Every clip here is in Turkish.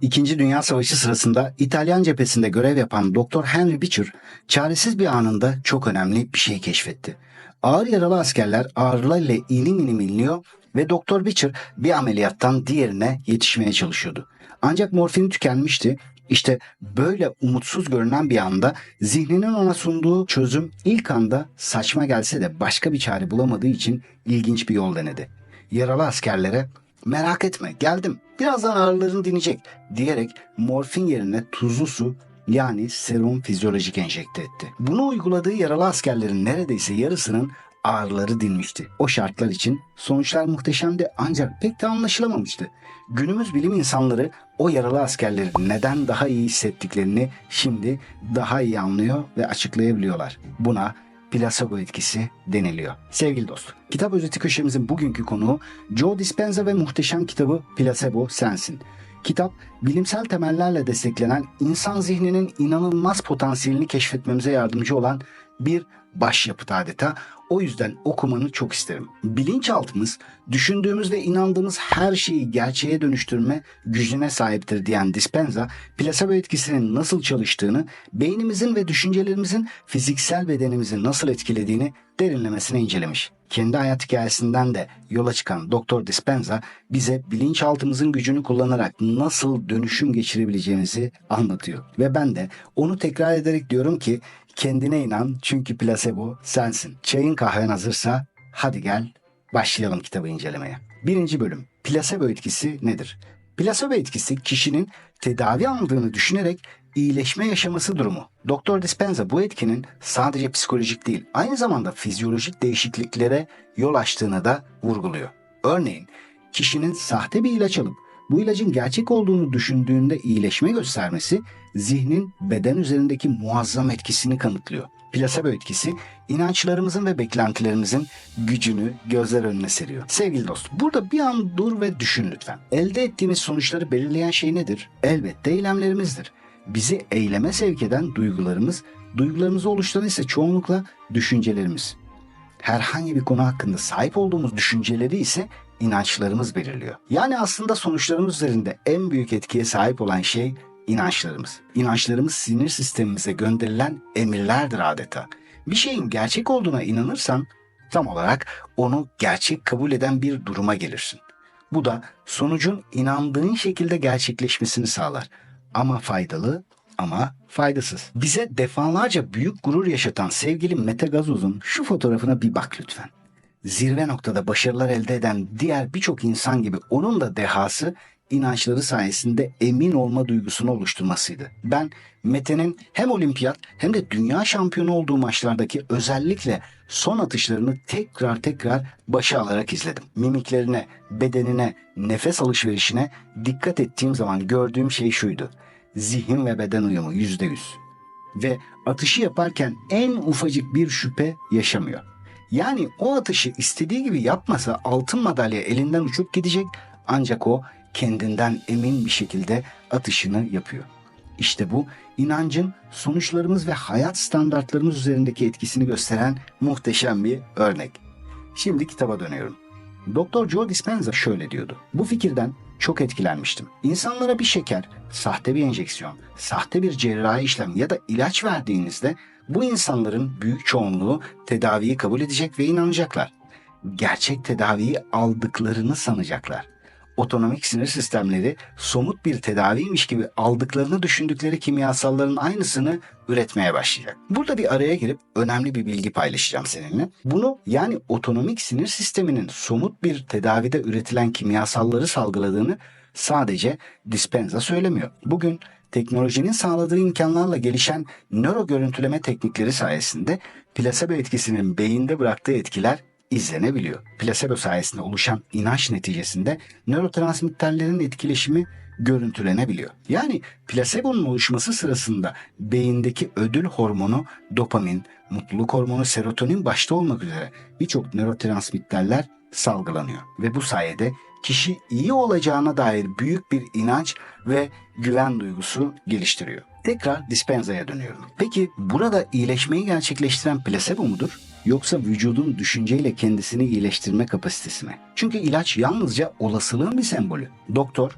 İkinci Dünya Savaşı sırasında İtalyan cephesinde görev yapan Dr. Henry Beecher, çaresiz bir anında çok önemli bir şey keşfetti. Ağır yaralı askerler ağrılarıyla inim inim inliyor ve Dr. Beecher bir ameliyattan diğerine yetişmeye çalışıyordu. Ancak morfini tükenmişti. İşte böyle umutsuz görünen bir anda zihninin ona sunduğu çözüm ilk anda saçma gelse de başka bir çare bulamadığı için ilginç bir yol denedi. Yaralı askerlere merak etme geldim birazdan ağrıların dinecek diyerek morfin yerine tuzlu su yani serum fizyolojik enjekte etti. Bunu uyguladığı yaralı askerlerin neredeyse yarısının ağrıları dinmişti. O şartlar için sonuçlar muhteşemdi ancak pek de anlaşılamamıştı. Günümüz bilim insanları o yaralı askerlerin neden daha iyi hissettiklerini şimdi daha iyi anlıyor ve açıklayabiliyorlar. Buna plasebo etkisi deniliyor. Sevgili dost, kitap özeti köşemizin bugünkü konuğu Joe Dispenza ve muhteşem kitabı Plasebo Sensin. Kitap bilimsel temellerle desteklenen insan zihninin inanılmaz potansiyelini keşfetmemize yardımcı olan bir başyapıt adeta. O yüzden okumanı çok isterim. Bilinçaltımız düşündüğümüz ve inandığımız her şeyi gerçeğe dönüştürme gücüne sahiptir diyen Dispenza, plasebo etkisinin nasıl çalıştığını, beynimizin ve düşüncelerimizin fiziksel bedenimizi nasıl etkilediğini derinlemesine incelemiş. Kendi hayat hikayesinden de yola çıkan Doktor Dispenza bize bilinçaltımızın gücünü kullanarak nasıl dönüşüm geçirebileceğimizi anlatıyor. Ve ben de onu tekrar ederek diyorum ki kendine inan çünkü plasebo sensin. Çayın kahven hazırsa hadi gel başlayalım kitabı incelemeye. Birinci bölüm. Plasebo etkisi nedir? Plasebo etkisi kişinin tedavi aldığını düşünerek iyileşme yaşaması durumu. Doktor Dispenza bu etkinin sadece psikolojik değil, aynı zamanda fizyolojik değişikliklere yol açtığını da vurguluyor. Örneğin kişinin sahte bir ilaç alıp bu ilacın gerçek olduğunu düşündüğünde iyileşme göstermesi zihnin beden üzerindeki muazzam etkisini kanıtlıyor. Plasebo etkisi inançlarımızın ve beklentilerimizin gücünü gözler önüne seriyor. Sevgili dost, burada bir an dur ve düşün lütfen. Elde ettiğimiz sonuçları belirleyen şey nedir? Elbette eylemlerimizdir. Bizi eyleme sevk eden duygularımız, duygularımızı oluşturan ise çoğunlukla düşüncelerimiz. Herhangi bir konu hakkında sahip olduğumuz düşünceleri ise inançlarımız belirliyor. Yani aslında sonuçlarımız üzerinde en büyük etkiye sahip olan şey inançlarımız. İnançlarımız sinir sistemimize gönderilen emirlerdir adeta. Bir şeyin gerçek olduğuna inanırsan tam olarak onu gerçek kabul eden bir duruma gelirsin. Bu da sonucun inandığın şekilde gerçekleşmesini sağlar. Ama faydalı ama faydasız. Bize defalarca büyük gurur yaşatan sevgili Mete Gazoz'un şu fotoğrafına bir bak lütfen. Zirve noktada başarılar elde eden diğer birçok insan gibi onun da dehası inançları sayesinde emin olma duygusunu oluşturmasıydı. Ben Mete'nin hem olimpiyat hem de dünya şampiyonu olduğu maçlardaki özellikle son atışlarını tekrar tekrar başa alarak izledim. Mimiklerine, bedenine, nefes alışverişine dikkat ettiğim zaman gördüğüm şey şuydu. Zihin ve beden uyumu yüzde yüz. Ve atışı yaparken en ufacık bir şüphe yaşamıyor. Yani o atışı istediği gibi yapmasa altın madalya elinden uçup gidecek ancak o kendinden emin bir şekilde atışını yapıyor. İşte bu inancın sonuçlarımız ve hayat standartlarımız üzerindeki etkisini gösteren muhteşem bir örnek. Şimdi kitaba dönüyorum. Doktor Joe Dispenza şöyle diyordu. Bu fikirden çok etkilenmiştim. İnsanlara bir şeker, sahte bir enjeksiyon, sahte bir cerrahi işlem ya da ilaç verdiğinizde bu insanların büyük çoğunluğu tedaviyi kabul edecek ve inanacaklar. Gerçek tedaviyi aldıklarını sanacaklar otonomik sinir sistemleri somut bir tedaviymiş gibi aldıklarını düşündükleri kimyasalların aynısını üretmeye başlayacak. Burada bir araya girip önemli bir bilgi paylaşacağım seninle. Bunu yani otonomik sinir sisteminin somut bir tedavide üretilen kimyasalları salgıladığını sadece Dispenza söylemiyor. Bugün teknolojinin sağladığı imkanlarla gelişen nöro görüntüleme teknikleri sayesinde plasebo etkisinin beyinde bıraktığı etkiler izlenebiliyor. Plasebo sayesinde oluşan inanç neticesinde nörotransmitterlerin etkileşimi görüntülenebiliyor. Yani plasebonun oluşması sırasında beyindeki ödül hormonu dopamin, mutluluk hormonu serotonin başta olmak üzere birçok nörotransmitterler salgılanıyor. Ve bu sayede kişi iyi olacağına dair büyük bir inanç ve güven duygusu geliştiriyor. Tekrar Dispenza'ya dönüyorum. Peki burada iyileşmeyi gerçekleştiren plasebo mudur? Yoksa vücudun düşünceyle kendisini iyileştirme kapasitesi mi? Çünkü ilaç yalnızca olasılığın bir sembolü. Doktor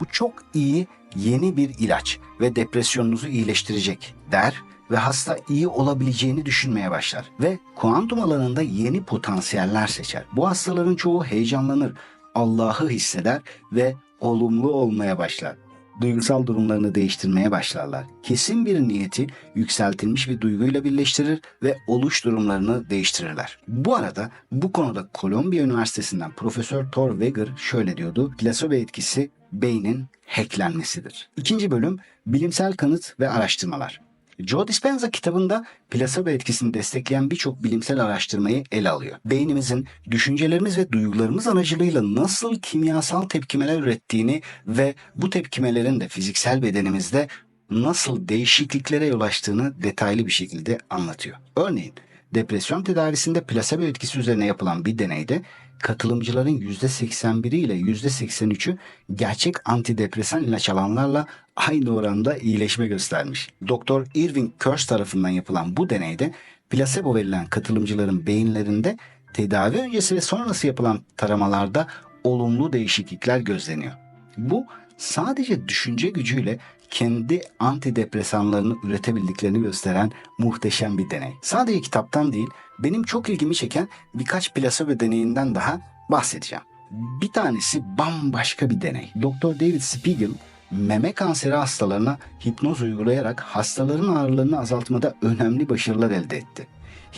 Bu çok iyi yeni bir ilaç ve depresyonunuzu iyileştirecek der ve hasta iyi olabileceğini düşünmeye başlar ve kuantum alanında yeni potansiyeller seçer. Bu hastaların çoğu heyecanlanır, Allah'ı hisseder ve olumlu olmaya başlar. Duygusal durumlarını değiştirmeye başlarlar. Kesin bir niyeti yükseltilmiş bir duyguyla birleştirir ve oluş durumlarını değiştirirler. Bu arada bu konuda Kolombiya Üniversitesi'nden Profesör Thor Weger şöyle diyordu. Plasebo etkisi beynin hacklenmesidir. İkinci bölüm bilimsel kanıt ve araştırmalar. Joe Dispenza kitabında plasebo etkisini destekleyen birçok bilimsel araştırmayı ele alıyor. Beynimizin düşüncelerimiz ve duygularımız aracılığıyla nasıl kimyasal tepkimeler ürettiğini ve bu tepkimelerin de fiziksel bedenimizde nasıl değişikliklere yol açtığını detaylı bir şekilde anlatıyor. Örneğin depresyon tedavisinde plasebo etkisi üzerine yapılan bir deneyde katılımcıların %81'i ile %83'ü gerçek antidepresan ilaç alanlarla aynı oranda iyileşme göstermiş. Doktor Irving Kirsch tarafından yapılan bu deneyde plasebo verilen katılımcıların beyinlerinde tedavi öncesi ve sonrası yapılan taramalarda olumlu değişiklikler gözleniyor. Bu sadece düşünce gücüyle kendi antidepresanlarını üretebildiklerini gösteren muhteşem bir deney. Sadece kitaptan değil, benim çok ilgimi çeken birkaç plasebo deneyinden daha bahsedeceğim. Bir tanesi bambaşka bir deney. Dr. David Spiegel meme kanseri hastalarına hipnoz uygulayarak hastaların ağrılarını azaltmada önemli başarılar elde etti.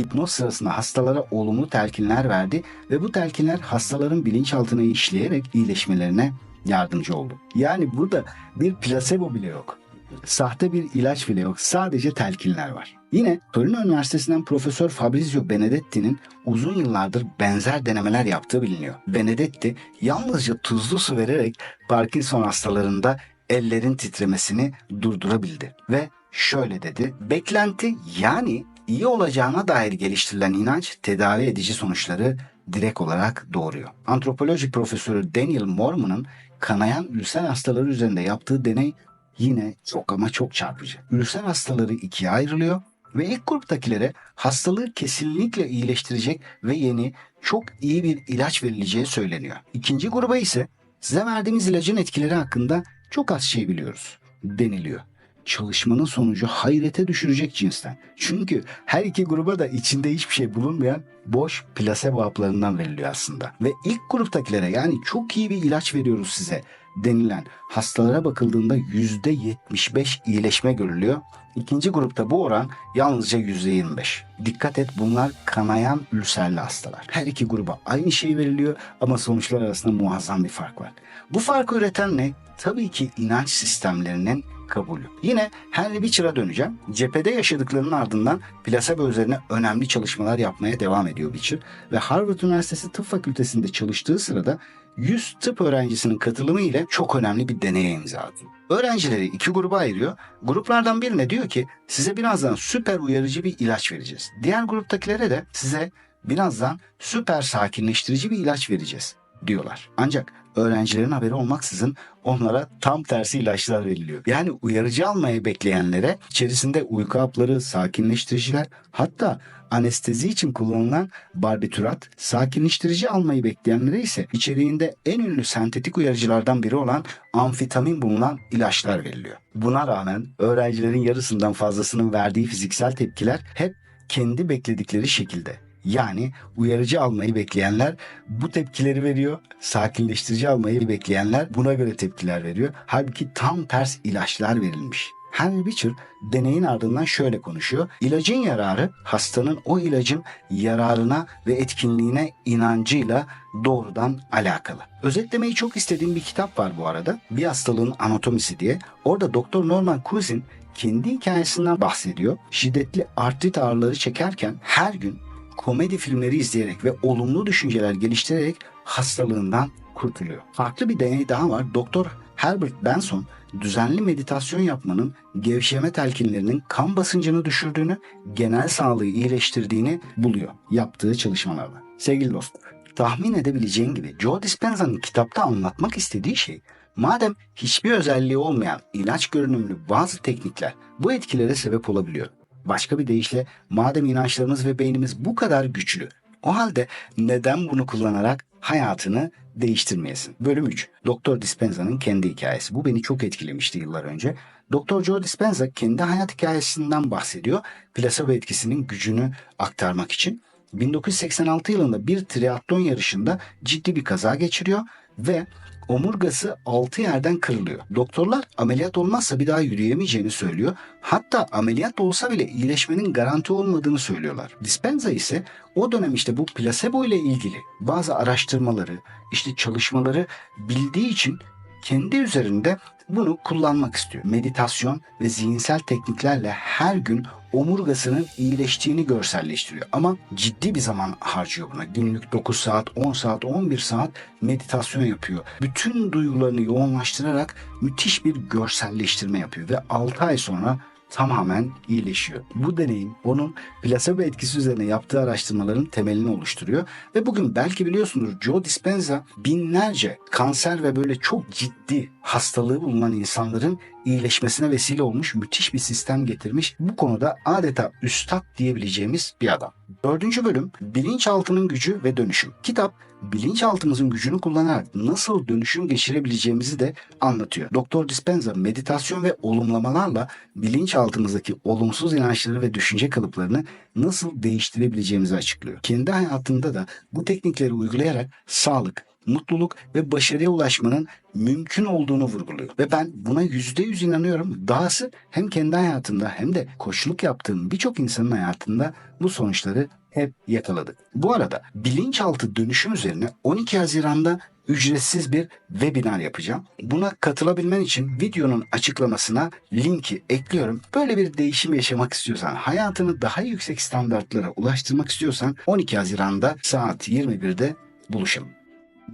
Hipnoz sırasında hastalara olumlu telkinler verdi ve bu telkinler hastaların bilinçaltına işleyerek iyileşmelerine yardımcı oldu. Yani burada bir plasebo bile yok. Sahte bir ilaç bile yok. Sadece telkinler var. Yine Torino Üniversitesi'nden Profesör Fabrizio Benedetti'nin uzun yıllardır benzer denemeler yaptığı biliniyor. Benedetti yalnızca tuzlu su vererek Parkinson hastalarında ellerin titremesini durdurabildi. Ve şöyle dedi. Beklenti yani iyi olacağına dair geliştirilen inanç tedavi edici sonuçları direkt olarak doğuruyor. Antropoloji profesörü Daniel Mormon'un kanayan ülser hastaları üzerinde yaptığı deney yine çok ama çok çarpıcı. Ülser hastaları ikiye ayrılıyor ve ilk gruptakilere hastalığı kesinlikle iyileştirecek ve yeni çok iyi bir ilaç verileceği söyleniyor. İkinci gruba ise size verdiğimiz ilacın etkileri hakkında çok az şey biliyoruz deniliyor. Çalışmanın sonucu hayrete düşürecek cinsten. Çünkü her iki gruba da içinde hiçbir şey bulunmayan boş plasebo haplarından veriliyor aslında. Ve ilk gruptakilere yani çok iyi bir ilaç veriyoruz size denilen hastalara bakıldığında %75 iyileşme görülüyor. İkinci grupta bu oran yalnızca %25. Dikkat et bunlar kanayan ülserli hastalar. Her iki gruba aynı şey veriliyor ama sonuçlar arasında muazzam bir fark var. Bu farkı üreten ne? Tabii ki inanç sistemlerinin kabulü. Yine Henry Beecher'a döneceğim. Cephede yaşadıklarının ardından plasebo üzerine önemli çalışmalar yapmaya devam ediyor Beecher ve Harvard Üniversitesi Tıp Fakültesi'nde çalıştığı sırada 100 tıp öğrencisinin katılımı ile çok önemli bir deneye imza atıyor. Öğrencileri iki gruba ayırıyor. Gruplardan birine diyor ki size birazdan süper uyarıcı bir ilaç vereceğiz. Diğer gruptakilere de size birazdan süper sakinleştirici bir ilaç vereceğiz diyorlar. Ancak öğrencilerin haberi olmaksızın onlara tam tersi ilaçlar veriliyor. Yani uyarıcı almayı bekleyenlere içerisinde uyku hapları, sakinleştiriciler hatta anestezi için kullanılan barbiturat, sakinleştirici almayı bekleyenlere ise içeriğinde en ünlü sentetik uyarıcılardan biri olan amfetamin bulunan ilaçlar veriliyor. Buna rağmen öğrencilerin yarısından fazlasının verdiği fiziksel tepkiler hep kendi bekledikleri şekilde. Yani uyarıcı almayı bekleyenler bu tepkileri veriyor. Sakinleştirici almayı bekleyenler buna göre tepkiler veriyor. Halbuki tam ters ilaçlar verilmiş. Henry Beecher deneyin ardından şöyle konuşuyor. İlacın yararı hastanın o ilacın yararına ve etkinliğine inancıyla doğrudan alakalı. Özetlemeyi çok istediğim bir kitap var bu arada. Bir hastalığın anatomisi diye. Orada Doktor Norman Cousin kendi hikayesinden bahsediyor. Şiddetli artrit ağrıları çekerken her gün komedi filmleri izleyerek ve olumlu düşünceler geliştirerek hastalığından kurtuluyor. Farklı bir deney daha var. Doktor Herbert Benson düzenli meditasyon yapmanın gevşeme telkinlerinin kan basıncını düşürdüğünü, genel sağlığı iyileştirdiğini buluyor yaptığı çalışmalarla. Sevgili dostlar, tahmin edebileceğin gibi Joe Dispenza'nın kitapta anlatmak istediği şey Madem hiçbir özelliği olmayan ilaç görünümlü bazı teknikler bu etkilere sebep olabiliyor. Başka bir deyişle madem inançlarımız ve beynimiz bu kadar güçlü o halde neden bunu kullanarak hayatını değiştirmeyesin. Bölüm 3. Doktor Dispenza'nın kendi hikayesi. Bu beni çok etkilemişti yıllar önce. Doktor Joe Dispenza kendi hayat hikayesinden bahsediyor. Plasebo etkisinin gücünü aktarmak için. 1986 yılında bir triatlon yarışında ciddi bir kaza geçiriyor ve omurgası 6 yerden kırılıyor. Doktorlar ameliyat olmazsa bir daha yürüyemeyeceğini söylüyor. Hatta ameliyat olsa bile iyileşmenin garanti olmadığını söylüyorlar. Dispenza ise o dönem işte bu plasebo ile ilgili bazı araştırmaları, işte çalışmaları bildiği için kendi üzerinde bunu kullanmak istiyor. Meditasyon ve zihinsel tekniklerle her gün omurgasının iyileştiğini görselleştiriyor. Ama ciddi bir zaman harcıyor buna. Günlük 9 saat, 10 saat, 11 saat meditasyon yapıyor. Bütün duygularını yoğunlaştırarak müthiş bir görselleştirme yapıyor ve 6 ay sonra tamamen iyileşiyor. Bu deneyim onun plasebo etkisi üzerine yaptığı araştırmaların temelini oluşturuyor ve bugün belki biliyorsunuz Joe Dispenza binlerce kanser ve böyle çok ciddi hastalığı bulunan insanların iyileşmesine vesile olmuş müthiş bir sistem getirmiş. Bu konuda adeta üstad diyebileceğimiz bir adam. Dördüncü bölüm bilinçaltının gücü ve dönüşüm. Kitap bilinçaltımızın gücünü kullanarak nasıl dönüşüm geçirebileceğimizi de anlatıyor. Doktor Dispenza meditasyon ve olumlamalarla bilinçaltımızdaki olumsuz inançları ve düşünce kalıplarını nasıl değiştirebileceğimizi açıklıyor. Kendi hayatında da bu teknikleri uygulayarak sağlık, mutluluk ve başarıya ulaşmanın mümkün olduğunu vurguluyor. Ve ben buna yüzde yüz inanıyorum. Dahası hem kendi hayatımda hem de koçluk yaptığım birçok insanın hayatında bu sonuçları hep yakaladık. Bu arada bilinçaltı dönüşüm üzerine 12 Haziran'da ücretsiz bir webinar yapacağım. Buna katılabilmen için videonun açıklamasına linki ekliyorum. Böyle bir değişim yaşamak istiyorsan, hayatını daha yüksek standartlara ulaştırmak istiyorsan 12 Haziran'da saat 21'de buluşalım.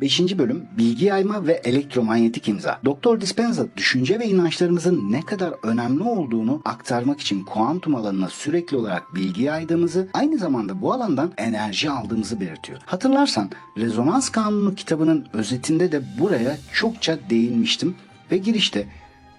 5. bölüm bilgi yayma ve elektromanyetik imza. Doktor Dispenza düşünce ve inançlarımızın ne kadar önemli olduğunu aktarmak için kuantum alanına sürekli olarak bilgi yaydığımızı, aynı zamanda bu alandan enerji aldığımızı belirtiyor. Hatırlarsan Rezonans Kanunu kitabının özetinde de buraya çokça değinmiştim ve girişte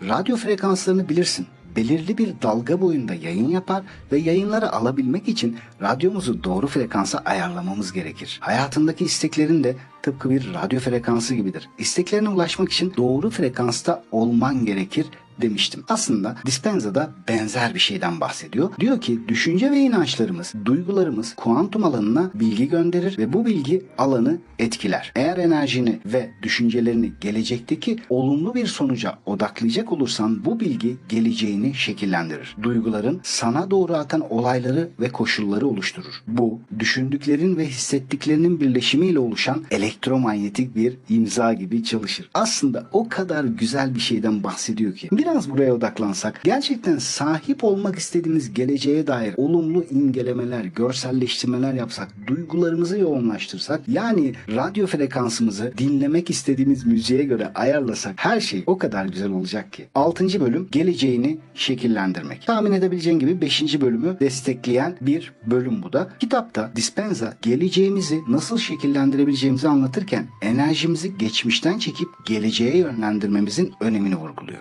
radyo frekanslarını bilirsin belirli bir dalga boyunda yayın yapar ve yayınları alabilmek için radyomuzu doğru frekansa ayarlamamız gerekir. Hayatındaki isteklerin de tıpkı bir radyo frekansı gibidir. İsteklerine ulaşmak için doğru frekansta olman gerekir demiştim. Aslında Dispenza'da benzer bir şeyden bahsediyor. Diyor ki düşünce ve inançlarımız, duygularımız kuantum alanına bilgi gönderir ve bu bilgi alanı etkiler. Eğer enerjini ve düşüncelerini gelecekteki olumlu bir sonuca odaklayacak olursan bu bilgi geleceğini şekillendirir. Duyguların sana doğru atan olayları ve koşulları oluşturur. Bu düşündüklerin ve hissettiklerinin birleşimiyle oluşan elektromanyetik bir imza gibi çalışır. Aslında o kadar güzel bir şeyden bahsediyor ki. Bir biraz buraya odaklansak, gerçekten sahip olmak istediğimiz geleceğe dair olumlu imgelemeler, görselleştirmeler yapsak, duygularımızı yoğunlaştırsak, yani radyo frekansımızı dinlemek istediğimiz müziğe göre ayarlasak her şey o kadar güzel olacak ki. 6. bölüm geleceğini şekillendirmek. Tahmin edebileceğin gibi 5. bölümü destekleyen bir bölüm bu da. Kitapta Dispenza geleceğimizi nasıl şekillendirebileceğimizi anlatırken enerjimizi geçmişten çekip geleceğe yönlendirmemizin önemini vurguluyor.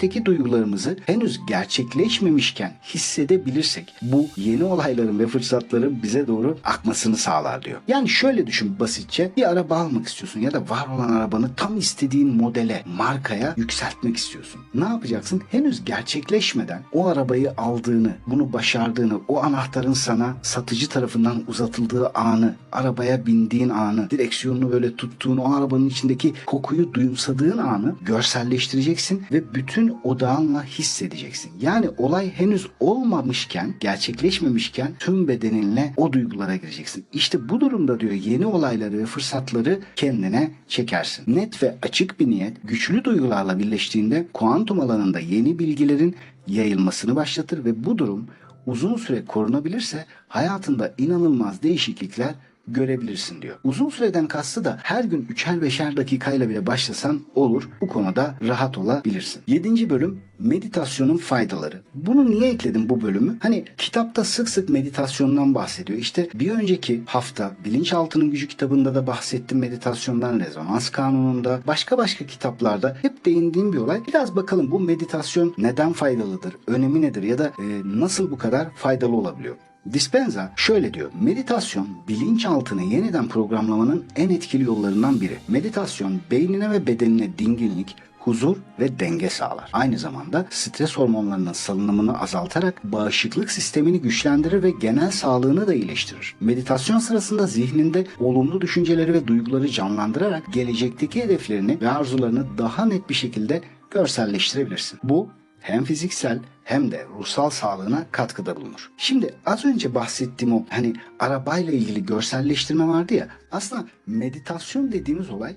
Gelecekteki duygularımızı henüz gerçekleşmemişken hissedebilirsek bu yeni olayların ve fırsatların bize doğru akmasını sağlar diyor. Yani şöyle düşün basitçe bir araba almak istiyorsun ya da var olan arabanı tam istediğin modele, markaya yükseltmek istiyorsun. Ne yapacaksın? Henüz gerçekleşmeden o arabayı aldığını, bunu başardığını, o anahtarın sana satıcı tarafından uzatıldığı anı, arabaya bindiğin anı, direksiyonunu böyle tuttuğun o arabanın içindeki kokuyu duyumsadığın anı görselleştireceksin ve bütün odağınla hissedeceksin. Yani olay henüz olmamışken, gerçekleşmemişken tüm bedeninle o duygulara gireceksin. İşte bu durumda diyor yeni olayları ve fırsatları kendine çekersin. Net ve açık bir niyet güçlü duygularla birleştiğinde kuantum alanında yeni bilgilerin yayılmasını başlatır ve bu durum uzun süre korunabilirse hayatında inanılmaz değişiklikler görebilirsin diyor. Uzun süreden kastı da her gün üçer beşer dakikayla bile başlasan olur. Bu konuda rahat olabilirsin. Yedinci bölüm meditasyonun faydaları. Bunu niye ekledim bu bölümü? Hani kitapta sık sık meditasyondan bahsediyor. İşte bir önceki hafta Bilinçaltının Gücü kitabında da bahsettim meditasyondan, rezonans kanununda, başka başka kitaplarda hep değindiğim bir olay. Biraz bakalım bu meditasyon neden faydalıdır, önemi nedir ya da e, nasıl bu kadar faydalı olabiliyor? Dispenza şöyle diyor. Meditasyon bilinçaltını yeniden programlamanın en etkili yollarından biri. Meditasyon beynine ve bedenine dinginlik, huzur ve denge sağlar. Aynı zamanda stres hormonlarının salınımını azaltarak bağışıklık sistemini güçlendirir ve genel sağlığını da iyileştirir. Meditasyon sırasında zihninde olumlu düşünceleri ve duyguları canlandırarak gelecekteki hedeflerini ve arzularını daha net bir şekilde görselleştirebilirsin. Bu hem fiziksel hem de ruhsal sağlığına katkıda bulunur. Şimdi az önce bahsettiğim o hani arabayla ilgili görselleştirme vardı ya aslında meditasyon dediğimiz olay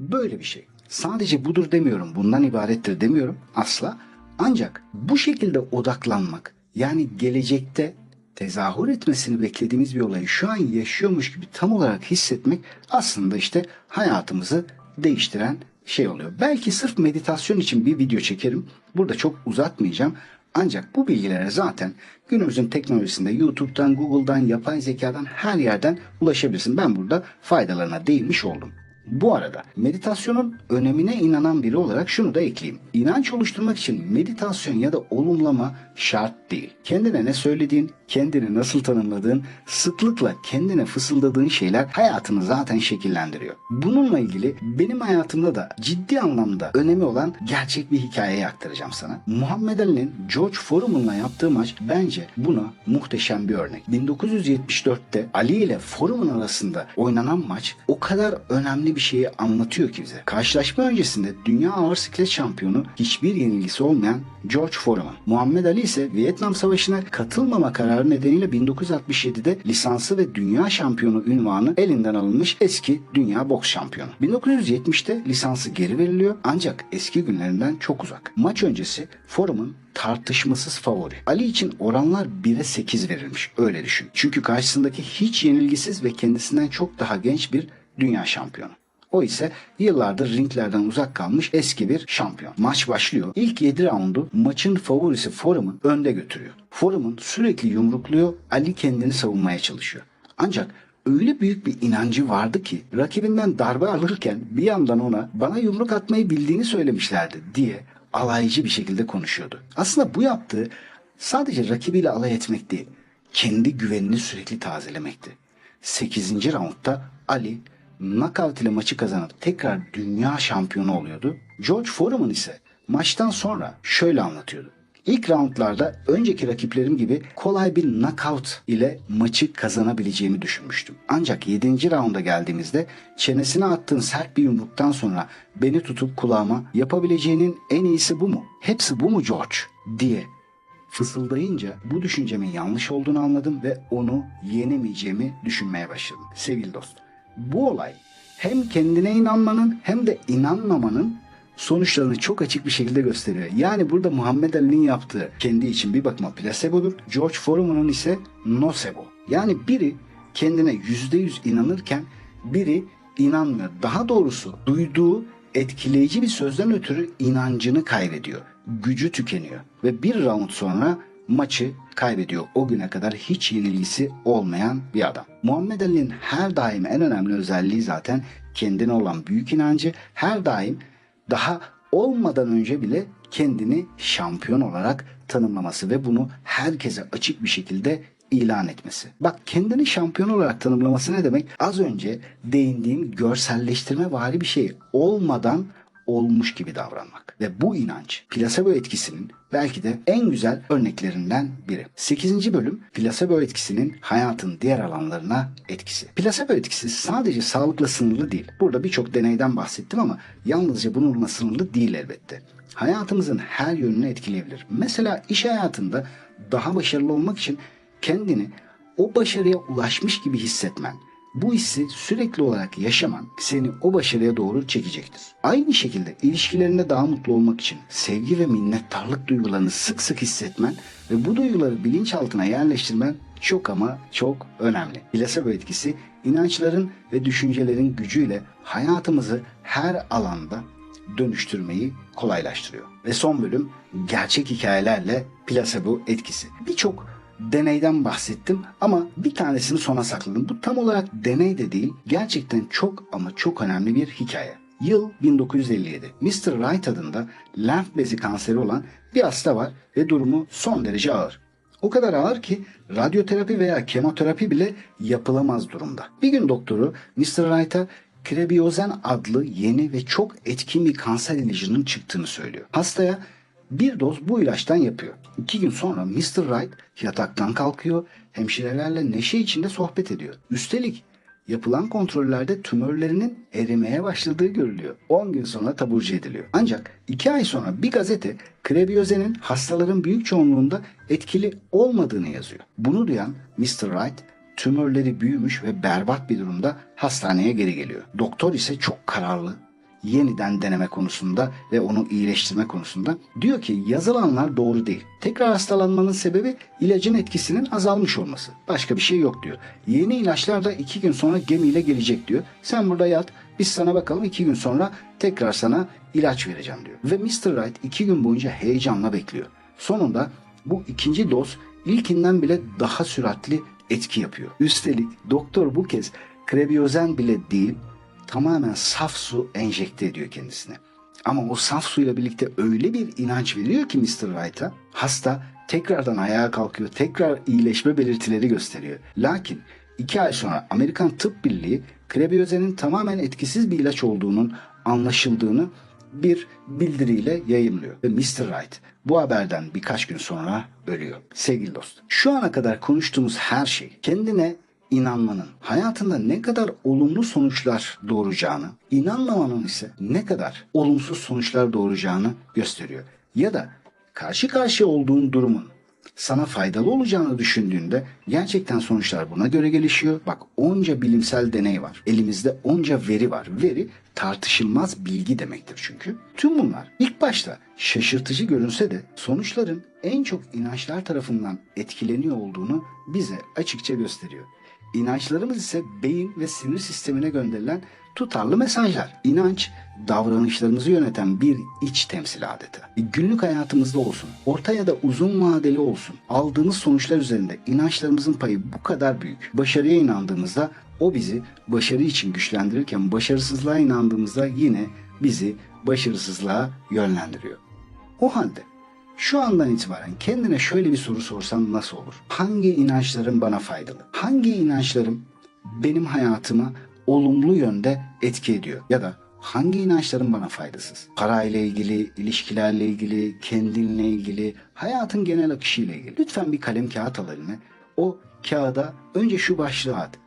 böyle bir şey. Sadece budur demiyorum, bundan ibarettir demiyorum asla. Ancak bu şekilde odaklanmak yani gelecekte tezahür etmesini beklediğimiz bir olayı şu an yaşıyormuş gibi tam olarak hissetmek aslında işte hayatımızı değiştiren şey oluyor. Belki sırf meditasyon için bir video çekerim. Burada çok uzatmayacağım. Ancak bu bilgilere zaten günümüzün teknolojisinde YouTube'dan, Google'dan, yapay zekadan her yerden ulaşabilirsin. Ben burada faydalarına değinmiş oldum. Bu arada meditasyonun önemine inanan biri olarak şunu da ekleyeyim. İnanç oluşturmak için meditasyon ya da olumlama şart değil. Kendine ne söylediğin, kendini nasıl tanımladığın, sıklıkla kendine fısıldadığın şeyler hayatını zaten şekillendiriyor. Bununla ilgili benim hayatımda da ciddi anlamda önemi olan gerçek bir hikayeyi aktaracağım sana. Muhammed Ali'nin George Foreman'la yaptığı maç bence buna muhteşem bir örnek. 1974'te Ali ile Foreman arasında oynanan maç o kadar önemli bir şeyi anlatıyor ki bize. Karşılaşma öncesinde dünya ağır siklet şampiyonu hiçbir yenilgisi olmayan George Foreman. Muhammed Ali ise Vietnam Savaşı'na katılmama kararı nedeniyle 1967'de lisansı ve dünya şampiyonu ünvanı elinden alınmış eski dünya boks şampiyonu. 1970'te lisansı geri veriliyor ancak eski günlerinden çok uzak. Maç öncesi Foreman tartışmasız favori. Ali için oranlar 1'e 8 verilmiş. Öyle düşün. Çünkü karşısındaki hiç yenilgisiz ve kendisinden çok daha genç bir dünya şampiyonu. O ise yıllardır ringlerden uzak kalmış eski bir şampiyon. Maç başlıyor. İlk 7 raundu maçın favorisi Foreman önde götürüyor. Foreman sürekli yumrukluyor. Ali kendini savunmaya çalışıyor. Ancak öyle büyük bir inancı vardı ki rakibinden darbe alırken bir yandan ona bana yumruk atmayı bildiğini söylemişlerdi diye alaycı bir şekilde konuşuyordu. Aslında bu yaptığı sadece rakibiyle alay etmek değil, kendi güvenini sürekli tazelemekti. 8. raundda Ali knockout ile maçı kazanıp tekrar dünya şampiyonu oluyordu. George Foreman ise maçtan sonra şöyle anlatıyordu. İlk roundlarda önceki rakiplerim gibi kolay bir knockout ile maçı kazanabileceğimi düşünmüştüm. Ancak 7. raunda geldiğimizde çenesine attığın sert bir yumruktan sonra beni tutup kulağıma yapabileceğinin en iyisi bu mu? Hepsi bu mu George? diye fısıldayınca bu düşüncemin yanlış olduğunu anladım ve onu yenemeyeceğimi düşünmeye başladım. Sevgili dost, bu olay hem kendine inanmanın hem de inanmamanın sonuçlarını çok açık bir şekilde gösteriyor. Yani burada Muhammed Ali'nin yaptığı kendi için bir bakıma plasebodur. George Foreman'ın ise nocebo. Yani biri kendine yüzde yüz inanırken biri inanmıyor. Daha doğrusu duyduğu etkileyici bir sözden ötürü inancını kaybediyor. Gücü tükeniyor. Ve bir round sonra maçı kaybediyor. O güne kadar hiç yenilgisi olmayan bir adam. Muhammed Ali'nin her daim en önemli özelliği zaten kendine olan büyük inancı. Her daim daha olmadan önce bile kendini şampiyon olarak tanımlaması ve bunu herkese açık bir şekilde ilan etmesi. Bak kendini şampiyon olarak tanımlaması ne demek? Az önce değindiğim görselleştirme vari bir şey olmadan olmuş gibi davranmak. Ve bu inanç plasebo etkisinin belki de en güzel örneklerinden biri. 8. bölüm plasebo etkisinin hayatın diğer alanlarına etkisi. Plasebo etkisi sadece sağlıkla sınırlı değil. Burada birçok deneyden bahsettim ama yalnızca bununla sınırlı değil elbette. Hayatımızın her yönünü etkileyebilir. Mesela iş hayatında daha başarılı olmak için kendini o başarıya ulaşmış gibi hissetmen, bu hissi sürekli olarak yaşaman seni o başarıya doğru çekecektir. Aynı şekilde ilişkilerinde daha mutlu olmak için sevgi ve minnettarlık duygularını sık sık hissetmen ve bu duyguları bilinçaltına yerleştirmen çok ama çok önemli. Plasebo etkisi inançların ve düşüncelerin gücüyle hayatımızı her alanda dönüştürmeyi kolaylaştırıyor. Ve son bölüm gerçek hikayelerle plasebo etkisi. Birçok deneyden bahsettim ama bir tanesini sona sakladım. Bu tam olarak deney de değil, gerçekten çok ama çok önemli bir hikaye. Yıl 1957. Mr. Wright adında lenf bezi kanseri olan bir hasta var ve durumu son derece ağır. O kadar ağır ki radyoterapi veya kemoterapi bile yapılamaz durumda. Bir gün doktoru Mr. Wright'a Krebiozen adlı yeni ve çok etkin bir kanser ilacının çıktığını söylüyor. Hastaya bir doz bu ilaçtan yapıyor. İki gün sonra Mr. Wright yataktan kalkıyor, hemşirelerle neşe içinde sohbet ediyor. Üstelik yapılan kontrollerde tümörlerinin erimeye başladığı görülüyor. 10 gün sonra taburcu ediliyor. Ancak 2 ay sonra bir gazete Krebiozen'in hastaların büyük çoğunluğunda etkili olmadığını yazıyor. Bunu duyan Mr. Wright tümörleri büyümüş ve berbat bir durumda hastaneye geri geliyor. Doktor ise çok kararlı yeniden deneme konusunda ve onu iyileştirme konusunda diyor ki yazılanlar doğru değil. Tekrar hastalanmanın sebebi ilacın etkisinin azalmış olması. Başka bir şey yok diyor. Yeni ilaçlar da iki gün sonra gemiyle gelecek diyor. Sen burada yat biz sana bakalım iki gün sonra tekrar sana ilaç vereceğim diyor. Ve Mr. Wright iki gün boyunca heyecanla bekliyor. Sonunda bu ikinci doz ilkinden bile daha süratli etki yapıyor. Üstelik doktor bu kez krebiozen bile değil tamamen saf su enjekte ediyor kendisine. Ama o saf suyla birlikte öyle bir inanç veriyor ki Mr. Wright'a hasta tekrardan ayağa kalkıyor, tekrar iyileşme belirtileri gösteriyor. Lakin iki ay sonra Amerikan Tıp Birliği krebiozenin tamamen etkisiz bir ilaç olduğunun anlaşıldığını bir bildiriyle yayımlıyor. Ve Mr. Wright bu haberden birkaç gün sonra ölüyor. Sevgili dost, şu ana kadar konuştuğumuz her şey kendine inanmanın hayatında ne kadar olumlu sonuçlar doğuracağını, inanmamanın ise ne kadar olumsuz sonuçlar doğuracağını gösteriyor. Ya da karşı karşıya olduğun durumun sana faydalı olacağını düşündüğünde gerçekten sonuçlar buna göre gelişiyor. Bak onca bilimsel deney var. Elimizde onca veri var. Veri tartışılmaz bilgi demektir çünkü. Tüm bunlar ilk başta şaşırtıcı görünse de sonuçların en çok inançlar tarafından etkileniyor olduğunu bize açıkça gösteriyor. İnançlarımız ise beyin ve sinir sistemine gönderilen tutarlı mesajlar. İnanç, davranışlarımızı yöneten bir iç temsil adeta. Günlük hayatımızda olsun, orta ya da uzun vadeli olsun, aldığımız sonuçlar üzerinde inançlarımızın payı bu kadar büyük. Başarıya inandığımızda o bizi başarı için güçlendirirken başarısızlığa inandığımızda yine bizi başarısızlığa yönlendiriyor. O halde şu andan itibaren kendine şöyle bir soru sorsan nasıl olur? Hangi inançlarım bana faydalı? Hangi inançlarım benim hayatıma olumlu yönde etki ediyor? Ya da hangi inançlarım bana faydasız? Parayla ilgili, ilişkilerle ilgili, kendinle ilgili, hayatın genel akışıyla ilgili. Lütfen bir kalem kağıt al eline. O kağıda önce şu başlığı at.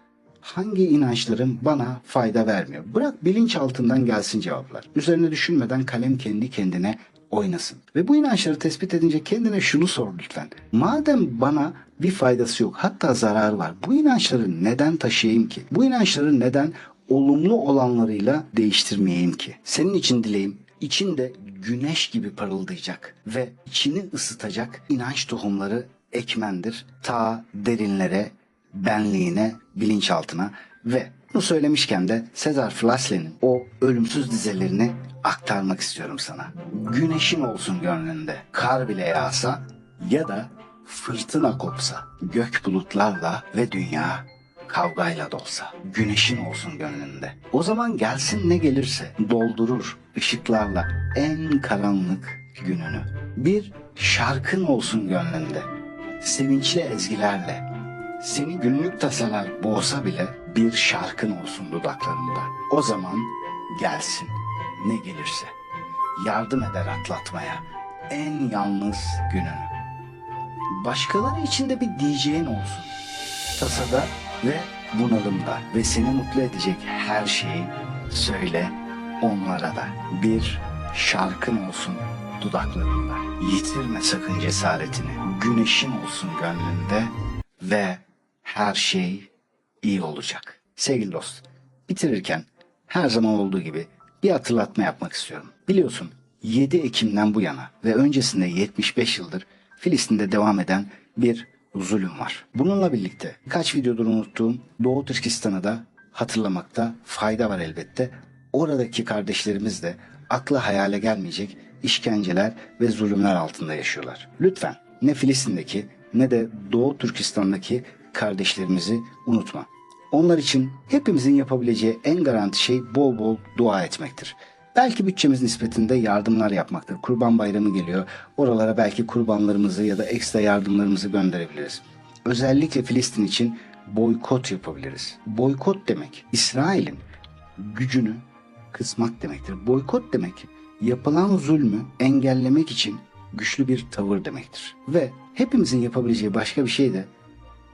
Hangi inançlarım bana fayda vermiyor? Bırak bilinç altından gelsin cevaplar. Üzerine düşünmeden kalem kendi kendine oynasın. Ve bu inançları tespit edince kendine şunu sor lütfen. Madem bana bir faydası yok hatta zararı var. Bu inançları neden taşıyayım ki? Bu inançları neden olumlu olanlarıyla değiştirmeyeyim ki? Senin için dileğim içinde güneş gibi parıldayacak ve içini ısıtacak inanç tohumları ekmendir. Ta derinlere, benliğine, bilinçaltına ve bunu söylemişken de Sezar Flasle'nin o ölümsüz dizelerini aktarmak istiyorum sana. Güneşin olsun gönlünde, kar bile yağsa ya da fırtına kopsa, gök bulutlarla ve dünya kavgayla dolsa, güneşin olsun gönlünde. O zaman gelsin ne gelirse doldurur ışıklarla en karanlık gününü. Bir şarkın olsun gönlünde, sevinçli ezgilerle, seni günlük tasalar boğsa bile bir şarkın olsun dudaklarında. O zaman gelsin ne gelirse. Yardım eder atlatmaya en yalnız gününü. Başkaları için de bir diyeceğin olsun. Tasada ve bunalımda ve seni mutlu edecek her şeyi söyle onlara da. Bir şarkın olsun dudaklarında. Yitirme sakın cesaretini. Güneşin olsun gönlünde ve her şey iyi olacak. Sevgili dost, bitirirken her zaman olduğu gibi bir hatırlatma yapmak istiyorum. Biliyorsun 7 Ekim'den bu yana ve öncesinde 75 yıldır Filistin'de devam eden bir zulüm var. Bununla birlikte kaç videodur unuttuğum Doğu Türkistan'ı da hatırlamakta fayda var elbette. Oradaki kardeşlerimiz de akla hayale gelmeyecek işkenceler ve zulümler altında yaşıyorlar. Lütfen ne Filistin'deki ne de Doğu Türkistan'daki kardeşlerimizi unutma. Onlar için hepimizin yapabileceği en garanti şey bol bol dua etmektir. Belki bütçemiz nispetinde yardımlar yapmaktır. Kurban bayramı geliyor. Oralara belki kurbanlarımızı ya da ekstra yardımlarımızı gönderebiliriz. Özellikle Filistin için boykot yapabiliriz. Boykot demek İsrail'in gücünü kısmak demektir. Boykot demek yapılan zulmü engellemek için güçlü bir tavır demektir. Ve hepimizin yapabileceği başka bir şey de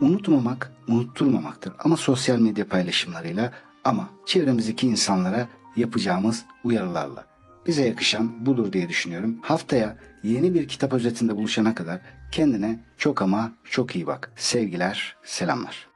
unutmamak, unutturmamaktır. Ama sosyal medya paylaşımlarıyla ama çevremizdeki insanlara yapacağımız uyarılarla. Bize yakışan budur diye düşünüyorum. Haftaya yeni bir kitap özetinde buluşana kadar kendine çok ama çok iyi bak. Sevgiler, selamlar.